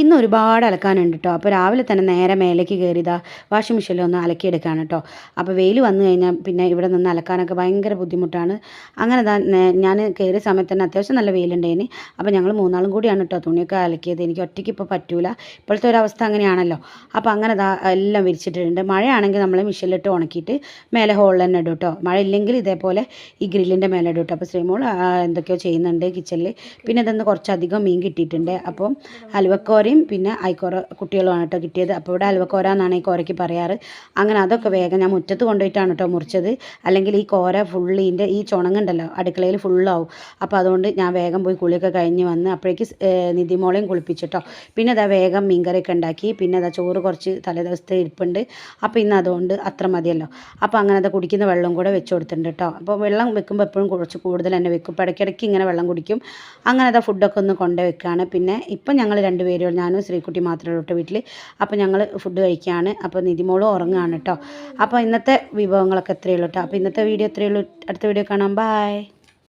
ഇന്ന് ഒരുപാട് അലക്കാനുണ്ട് കേട്ടോ അപ്പോൾ രാവിലെ തന്നെ നേരെ മേലേക്ക് കയറിയതാ വാഷിംഗ് മെഷീനിൽ ഒന്ന് അലക്കിയെടുക്കുകയാണ് കേട്ടോ അപ്പോൾ വെയിൽ വന്നു കഴിഞ്ഞാൽ പിന്നെ ഇവിടെ നിന്ന് അലക്കാനൊക്കെ ഭയങ്കര ബുദ്ധിമുട്ടാണ്. അങ്ങനെ ഞാൻ കയറിയ സമയത്ത് തന്നെ അത്യാവശ്യം നല്ല വെയിലുണ്ടായിന്. അപ്പോൾ ഞങ്ങൾ മൂന്നാളും കൂടിയാണ് കേട്ടോ തുണിയൊക്കെ അലക്കിയത്. എനിക്ക് ഒറ്റയ്ക്ക് ഇപ്പോൾ പറ്റൂല. ഇപ്പോഴത്തെ ഒരവസ്ഥ അങ്ങനെയാണല്ലോ. അപ്പോൾ അങ്ങനെ എല്ലാം വിരിച്ചിട്ടുണ്ട്. മഴയാണെങ്കിൽ നമ്മൾ മിഷീനിലിട്ട് ഉണക്കിയിട്ട് മേലെ ഹോളിൽ തന്നെ ഇടും കേട്ടോ മഴ ഇല്ലെങ്കിൽ ഇതേപോലെ ഈ ഗ്രില്ലിന്റെ മേലെ ഇടും അപ്പോൾ ശ്രീമോൾ എന്തൊക്കെയോ ചെയ്യുന്നുണ്ട് കിച്ചണിൽ പിന്നെ ഇതൊന്ന് കുറച്ചധികം മീൻ കിട്ടിയിട്ടുണ്ട്. അപ്പം അലുവക്കോരയും പിന്നെ ഐക്കോര കുട്ടികളുമാണ് കേട്ടോ കിട്ടിയത്. അപ്പോൾ ഇവിടെ അലുവക്കോര എന്നാണ് ഈ കോരയ്ക്ക് പറയാറ്. അങ്ങനെ അതൊക്കെ വേഗം ഞാൻ മുറ്റത്ത് കൊണ്ടുപോയിട്ടാണ് കേട്ടോ മുറിച്ചത്. അല്ലെങ്കിൽ ഈ കോര ഫുള്ള് ഇതിന്റെ ഈ ചുണങ്ങുണ്ടല്ലോ അടുക്കളയിൽ ഫുള്ളാവും. അപ്പോൾ അതുകൊണ്ട് ഞാൻ വേഗം പോയി കുളിയൊക്കെ കഴിഞ്ഞ് വന്ന് അപ്പോഴേക്ക് നിധിമോളയും കുളിപ്പിച്ചിട്ടോ പിന്നെ അതാ വേഗം മീൻകറിയൊക്കെ ഉണ്ടാക്കി. പിന്നെ അതാ ചോറ് കുറച്ച് തലേദിവസത്തെ ഇരിപ്പുണ്ട്. അപ്പോൾ ഇന്ന് അതുകൊണ്ട് അത്ര മതിയല്ലോ. അപ്പോൾ അങ്ങനെ അത് കുടിക്കുന്ന വെള്ളം കൂടെ വെച്ച് കൊടുത്തിട്ടുണ്ട് കേട്ടോ. അപ്പോൾ വെള്ളം വെക്കുമ്പോൾ എപ്പോഴും കുറച്ച് കൂടുതൽ തന്നെ വെക്കും. ഇടയ്ക്കിടയ്ക്ക് ഇങ്ങനെ വെള്ളം കുടിക്കും. അങ്ങനെ അതാ ഫുഡൊക്കെ ഒന്ന് കൊണ്ടുവെക്കുകയാണ് പിന്നെ ഇപ്പം ഞങ്ങൾ രണ്ടുപേരും ഞാനും ശ്രീകുട്ടി മാത്രമേ ഉള്ളൂ വീട്ടിൽ അപ്പോൾ ഞങ്ങൾ ഫുഡ് കഴിക്കുകയാണ് അപ്പോൾ നിതിമോളും ഉറങ്ങുകയാണ് കേട്ടോ. അപ്പോൾ ഇന്നത്തെ വിഭവങ്ങളൊക്കെ എത്രയേ ഉള്ളൂ കേട്ടോ. അപ്പോൾ ഇന്നത്തെ വീഡിയോ എത്രയേ ഉള്ളൂ. അടുത്ത വീഡിയോ കാണാം. ബൈ